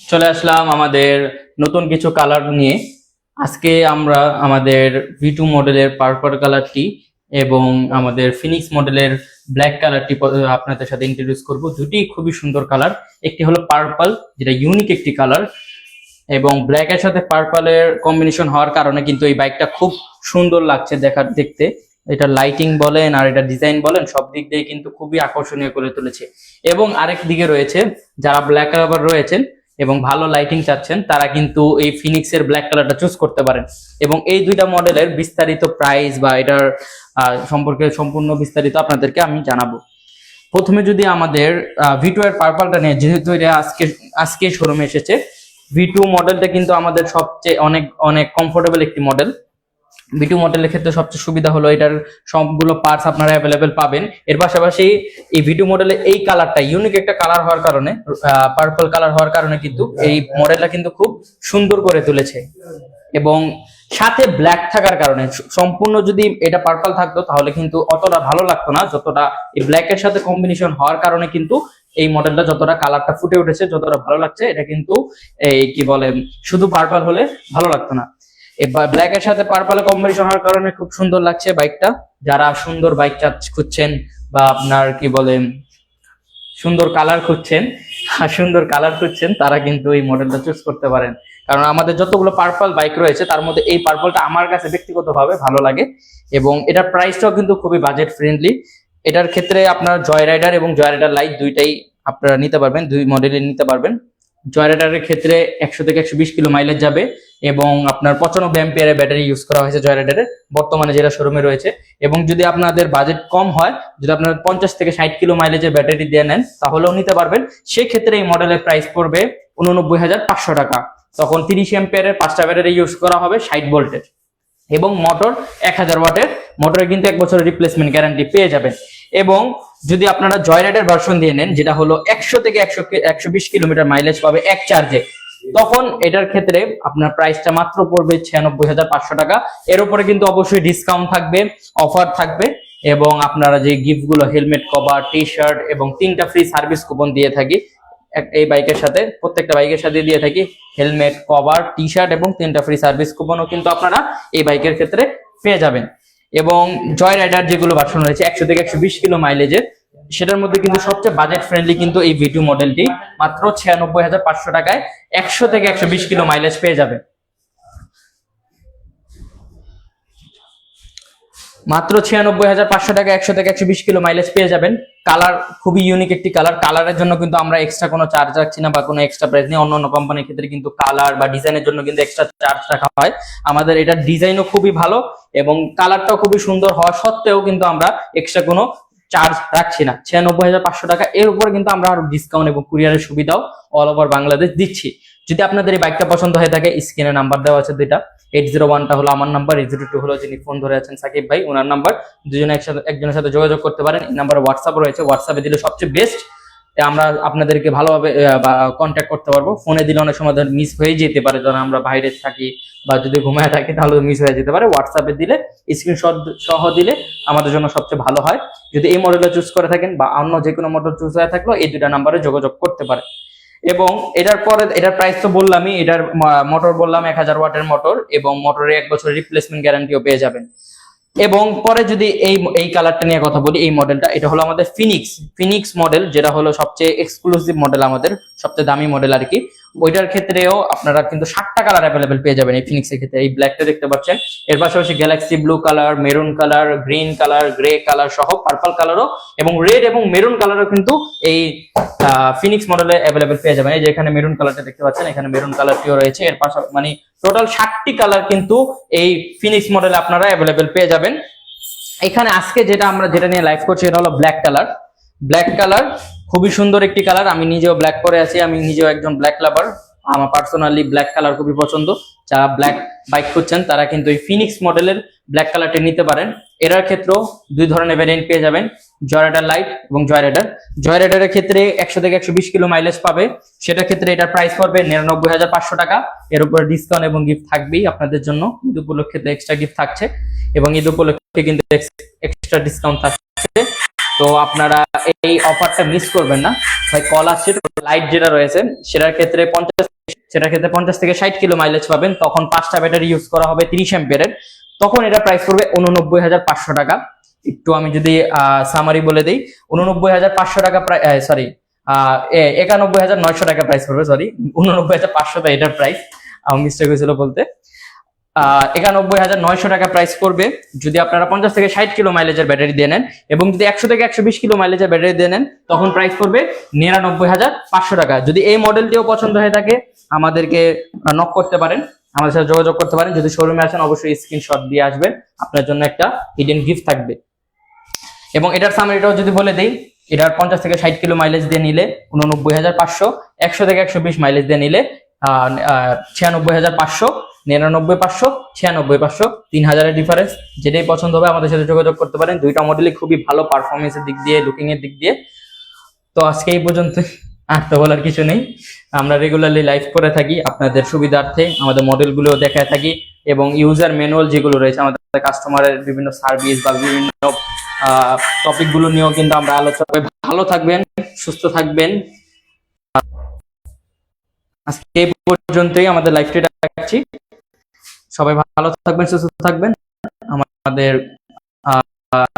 চলে আসলাম আমাদের নতুন কিছু কালার নিয়ে। আজকে আমরা আমাদের ভি টু মডেলের পার্পল কালারটি এবং আমাদের ফিনিক্স মডেলের ব্ল্যাক কালারটি আপনাদের সাথে ইন্ট্রোডিউস করব। দুটি খুবই সুন্দর কালার একটি হলো পার্পল যেটা ইউনিক একটি কালার এবং ব্ল্যাক এর সাথে পার্পলের কম্বিনেশন হওয়ার কারণে কিন্তু এই বাইকটা খুব সুন্দর লাগছে দেখার দেখতে। এটা লাইটিং বলেন আর এটা ডিজাইন বলেন, সব দিক দিয়ে কিন্তু খুবই আকর্ষণীয় করে তুলেছে। এবং আরেক দিকে রয়েছে, যারা ব্ল্যাক কালার রয়েছেন এবং ভালো লাইটিং চাচ্ছেন, তারা কিন্তু এই ফিনিক্স এর ব্ল্যাক কালারটা চুজ করতে পারেন। এবং এই দুইটা মডেলের বিস্তারিত প্রাইস বা এটার সম্পর্কে সম্পূর্ণ বিস্তারিত আপনাদেরকে আমি জানাব। প্রথমে যদি আমাদের ভিটু এর পার্পলটা নিয়ে যেহেতু এটা আজকে আজকে শোরুমে এসেছে। ভিটু মডেলটা কিন্তু আমাদের সবচেয়ে অনেক অনেক কমফোর্টেবল একটি মডেল ভিটু মডেলের ক্ষেত্রে সবচেয়ে সুবিধা হলো এটার সবগুলো পার্টস আপনারা অ্যাভেলেবেল পাবেন। এর পাশাপাশি এই ভিডিও মডেলে এই কালারটা ইউনিক একটা কালার হওয়ার কারণে পার্পল কালার হওয়ার কারণে কিন্তু এই মডেলটা কিন্তু খুব সুন্দর করে তুলেছে। এবং সাথে ব্ল্যাক থাকার কারণে সম্পূর্ণ যদি এটা পার্পল থাকতো তাহলে কিন্তু অতটা ভালো লাগতো না। যতটা এই ব্ল্যাক এর সাথে কম্বিনেশন হওয়ার কারণে কিন্তু এই মডেলটা যতটা কালারটা ফুটে উঠেছে, যতটা ভালো লাগছে, এটা কিন্তু এই কি বলে, শুধু পার্পল হলে ভালো লাগতো না। ব্ল্যাক এর সাথে পার্পল কম্বিনেশন হওয়ার কারণে খুব সুন্দর লাগছে বাইকটা যারা সুন্দর বাইক খুঁজছেন বা আপনার কি বলে, সুন্দর কালার খুঁজছেন সুন্দর কালার খুঁজছেন, তারা কিন্তু এই মডেলটা চুজ করতে পারেন। কারণ আমাদের যতগুলো পার্পল বাইক রয়েছে, তার মধ্যে এই পার্পলটা আমার কাছে ব্যক্তিগতভাবে ভালো লাগে এবং এটার প্রাইসটাও কিন্তু খুবই বাজেট ফ্রেন্ডলি এটার ক্ষেত্রে আপনার জয় রাইডার এবং জয় রাইডার লাইট দুইটাই আপনারা নিতে পারবেন, দুই মডেলের নিতে পারবেন। জয় রাইডারের ক্ষেত্রে একশো থেকে একশো বিশ কিলো মাইলেজ যাবে এবং আপনার পঁচানব্বই এম্পিয়ারের ব্যাটারি ইউজ করা হয়েছে জয় রাইডারে বর্তমানে যেটা শোরুমে রয়েছে। এবং যদি আপনাদের বাজেট কম হয়, যদি আপনার পঞ্চাশ থেকে ষাট কিলো মাইলেজের ব্যাটারি দিয়ে নেন, তাহলেও নিতে পারবেন। সেক্ষেত্রে এই মডেলের প্রাইস পড়বে উননব্বই হাজার পাঁচশো টাকা। তখন তিরিশ এম্পিয়ারের পাঁচটা ব্যাটারি ইউজ করা হবে ষাট ভোল্টের এবং মোটর এক হাজার ওয়াটের মোটরে কিন্তু এক বছরের রিপ্লেসমেন্ট গ্যারান্টি পেয়ে যাবেন। এবং যদি আপনারা জয় রাইডের ভার্সন দিয়ে নেন, যেটা হলো একশো থেকে একশো একশো বিশ কিলোমিটার মাইলেজ পাবে এক চার্জে তখন এটার ক্ষেত্রে আপনার প্রাইসটা মাত্র পড়বে ছিয়ানব্বই হাজার পাঁচশো টাকা। এর উপরে কিন্তু অবশ্যই ডিসকাউন্ট থাকবে অফার থাকবে, এবং আপনারা যে গিফটগুলো হেলমেট কভার টি শার্ট এবং তিনটা ফ্রি সার্ভিস কুপন দিয়ে থাকি এই বাইকের সাথে, প্রত্যেকটা বাইকের সাথে দিয়ে থাকি হেলমেট কভার টি শার্ট এবং তিনটা ফ্রি সার্ভিস কুপনও কিন্তু আপনারা এই বাইকের ক্ষেত্রে পেয়ে যাবেন। এবং জয় রাইডার যেগুলো ভার্সন রয়েছে, একশো থেকে একশো বিশ কিলো মাইলেজের সেটার মধ্যে কিন্তু সবচেয়ে বাজেট ফ্রেন্ডলি কিন্তু এই ভিটু মডেলটি মাত্র ছিয়ানব্বই হাজার পাঁচশো টাকায় একশো থেকে একশো বিশ কিলো মাইলেজ পেয়ে যাবে। মাত্র ছিয়ানব্বই হাজার পাঁচশো টাকা, একশো থেকে একশো বিশ কিলো মাইলেজ পেয়ে যাবেন। কালার খুবই ইউনিক একটি কালার কালারের জন্য কিন্তু আমরা এক্সট্রা কোনো চার্জ রাখছি না বা কোনো এক্সট্রা প্রাইস নেই। অন্য অন্য কোম্পানির ক্ষেত্রে কিন্তু কালার বা ডিজাইনের জন্য কিন্তু এক্সট্রা চার্জ রাখা হয়। আমাদের এটার ডিজাইনও খুবই ভালো এবং কালারটাও খুবই সুন্দর হওয়া সত্ত্বেও কিন্তু আমরা এক্সট্রা কোনো চার্জ রাখছি না। ছিয়ানব্বই হাজার পাঁচশো টাকা, এর উপরে কিন্তু আমরা আরও ডিসকাউন্ট এবং কুরিয়ারের সুবিধাও অল ওভার বাংলাদেশ দিচ্ছি। যদি আপনাদের এই বাইকটা পছন্দ হয়ে থাকে স্ক্রিনে নাম্বার দেওয়া আছে দুইটা। এইট জিরো ওয়ানটা হলো আমার নাম্বার এইট জিরো টু হলো যিনি ফোন ধরে আছেন সাকিব ভাই ওনার নাম্বার দুজনে একসাথে, একজনের সাথে যোগাযোগ করতে পারেন। এই নাম্বার হোয়াটসঅ্যাপ রয়েছে। হোয়াটসঅ্যাপে দিলে সবচেয়ে বেস্ট আমরা আপনাদেরকে ভালোভাবে কন্ট্যাক্ট করতে পারব। ফোনে দিলে অনেক সময় মিস হয়ে যেতে পারে। যখন আমরা বাইরে থাকি বা যদি ঘুমায় থাকি, তাহলে মিস হয়ে যেতে পারে। হোয়াটসঅ্যাপে দিলে স্ক্রিনশট সহ দিলে আমাদের জন্য সবচেয়ে ভালো হয়। যদি এই মডেলটা চুজ করে থাকেন বা অন্য যে কোনো মডেল চুজ হয়ে থাকলেও এই দুটা নাম্বারে যোগাযোগ করতে পারে। এবং এটার পরে, এটার প্রাইস তো বললামই, এটার মোটর বললাম এক হাজার ওয়াটের মোটর এবং মোটরে এক বছর রিপ্লেসমেন্ট গ্যারান্টিও পেয়ে যাবেন। এবং পরে যদি এই এই কালারটা নিয়ে কথা বলি, এই মডেলটা এটা হলো আমাদের ফিনিক্স ফিনিক্স মডেল যেটা হলো সবচেয়ে এক্সক্লুসিভ মডেল আমাদের, সবচেয়ে দামি মডেল আর কি। ওইটার ক্ষেত্রেও আপনারা কিন্তু সাতটা কালার অ্যাভেলেবেল পেয়ে যাবেন এই ফিনিক্স এর ক্ষেত্রে। এই ব্ল্যাকটা দেখতে পাচ্ছেন। এর পাশাপাশি galaxy blue colour maroon colour green colour grey colour সহ পার্পল কালারও এবং রেড এবং মেরুন কালারও কিন্তু এই ফিনিক্স মডেলে অ্যাভেলেবেল পেয়ে যাবেন। এই যে এখানে মেরুন কালারটা দেখতে পাচ্ছেন, এখানে মেরুন কালারটিও রয়েছে। এর পাশাপাশি মানে টোটাল ষাটটি কালার কিন্তু এই ফিনিক্স মডেলে আপনারা অ্যাভেলেবেল পেয়ে যাবেন। এখানে আজকে যেটা আমরা, যেটা নিয়ে লাইভ করছি, এটা হলো ব্ল্যাক কালার ব্ল্যাক কালার খুবই সুন্দর একটি কালার আমি নিজেও ব্ল্যাক করে আছি, আমি নিজেও একজন ব্ল্যাক লাভার আমার পার্সোনালি ব্ল্যাক কালার খুবই পছন্দ। যারা ব্ল্যাক বাইক খুঁজছেন, তারা কিন্তু এই ফিনিক্স মডেলের ব্ল্যাক কালারটি নিতে পারেন। এটার ক্ষেত্রেও দুই ধরনের ভ্যারিয়েন্ট পেয়ে যাবেন জয় রাইডার লাইট এবং জয় রাইডার জয় রাইডারের ক্ষেত্রে একশো থেকে একশো বিশ কিলো মাইলেজ পাবে। সেটার ক্ষেত্রে এটার প্রাইস পড়বে নিরানব্বই হাজার পাঁচশো টাকা। এর উপরে ডিসকাউন্ট এবং গিফট থাকবেই আপনাদের জন্য। ঈদ উপলক্ষে এক্সট্রা গিফট থাকছে। এবং ঈদ উপলক্ষে কিন্তু এক্সট্রা ডিসকাউন্ট থাকছে। তো আপনারা এই অফারটা মিস করবেন না। ভাই কল আসছে লাইট যেটা রয়েছে, সেটার ক্ষেত্রে পঞ্চাশ, সেটার ক্ষেত্রে পঞ্চাশ থেকে ষাট কিলো মাইলেজ পাবেন। তখন পাঁচটা ব্যাটারি ইউজ করা হবে তিরিশ অ্যাম্পিয়ারের তখন এটা প্রাইস পড়বে উননব্বই হাজার পাঁচশো টাকা। একটু আমি যদি সামারি বলে দিই উননব্বই হাজার পাঁচশো টাকা প্রায় সরি একানব্বই হাজার নয়শো টাকা প্রাইস পড়বে সরি উননব্বই হাজার পাঁচশো টাকা এটার প্রাইস আমার মিস্টেক হয়েছিল বলতে। একানব্বই হাজার নয়শো টাকা প্রাইস পড়বে। যদি আপনারা পঞ্চাশ থেকে ষাট কিলো মাইলেজের ব্যাটারি দিয়ে নেন এবং যদি একশো থেকে একশো বিশ কিলো মাইলেজের ব্যাটারি দিয়ে নেন, তখন প্রাইস পড়বে নিরানব্বই হাজার পাঁচশো টাকা। যদি এই মডেলটিও পছন্দ হয়ে থাকে, আমাদেরকে নক করতে পারেন, আমাদের সাথে যোগাযোগ করতে পারেন। যদি শোরুমে আসেন, অবশ্যই স্ক্রিনশট দিয়ে আসবেন। আপনার জন্য একটা হিডেন গিফট থাকবে। এবং এটার সামারিটাও যদি বলে দেই, এটার পঞ্চাশ থেকে ষাট কিলো মাইলেজ দিয়ে নিলে উননব্বই হাজার পাঁচশো, একশো থেকে একশো বিশ মাইলেজ দিয়ে নিলে ছিয়ানব্বই হাজার পাঁচশো নিরানব্বই পাঁচশো, ছিয়ানব্বই পাঁচশো, তিন হাজারের ডিফারেন্স যেটাই পছন্দ হবে আমাদের সাথে যোগাযোগ করতে পারেন। দুইটা মডেলই খুবই ভালো পারফরমেন্সের দিক দিয়ে লুকিং এর দিক দিয়ে। তো আজকে এই পর্যন্ত আর তো বলার কিছু নেই। আমরা রেগুলারলি লাইভ করে থাকি, আপনাদের সুবিধার্থে আমাদের মডেলগুলো দেখায় থাকি এবং ইউজার ম্যানুয়াল যেগুলো রয়েছে, আমাদের কাস্টমারের বিভিন্ন সার্ভিস বা বিভিন্ন টপিকগুলো নিয়েও কিন্তু আমরা আলোচনা করি। ভালো থাকবেন, সুস্থ থাকবেন। আজকে এই পর্যন্তই। আমাদের লাইভটি রাখছি। সবাই ভালো থাকবেন সুস্থ থাকবেন। আমাদের